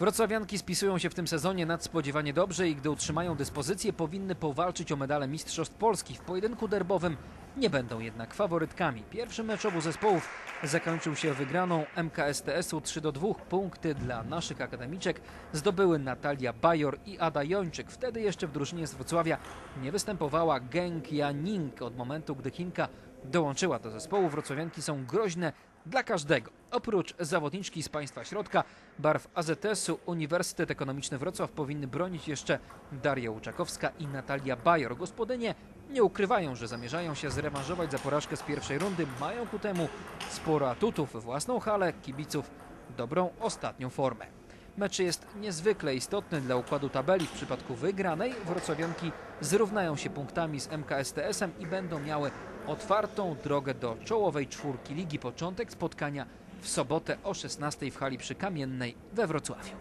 Wrocławianki spisują się w tym sezonie nadspodziewanie dobrze i gdy utrzymają dyspozycję, powinny powalczyć o medale Mistrzostw Polski. W pojedynku derbowym nie będą jednak faworytkami. Pierwszy mecz obu zespołów zakończył się wygraną MKSTS-u 3 do 2. Punkty dla naszych akademiczek zdobyły Natalia Bajor i Ada Jończyk. Wtedy jeszcze w drużynie z Wrocławia nie występowała Geng Yaning. Od momentu, gdy Chinka dołączyła do zespołu, wrocławianki są groźne dla każdego. Oprócz zawodniczki z państwa środka, barw AZS-u Uniwersytet Ekonomiczny Wrocław powinny bronić jeszcze Daria Łuczakowska i Natalia Bajor. Gospodynie nie ukrywają, że zamierzają się zrewanżować za porażkę z pierwszej rundy. Mają ku temu sporo atutów, własną halę, kibiców, dobrą ostatnią formę. Mecz jest niezwykle istotny dla układu tabeli. W przypadku wygranej wrocławianki zrównają się punktami z MKSTS-em i będą miały otwartą drogę do czołowej czwórki ligi. Początek spotkania w sobotę o 16 w hali przy Kamiennej we Wrocławiu.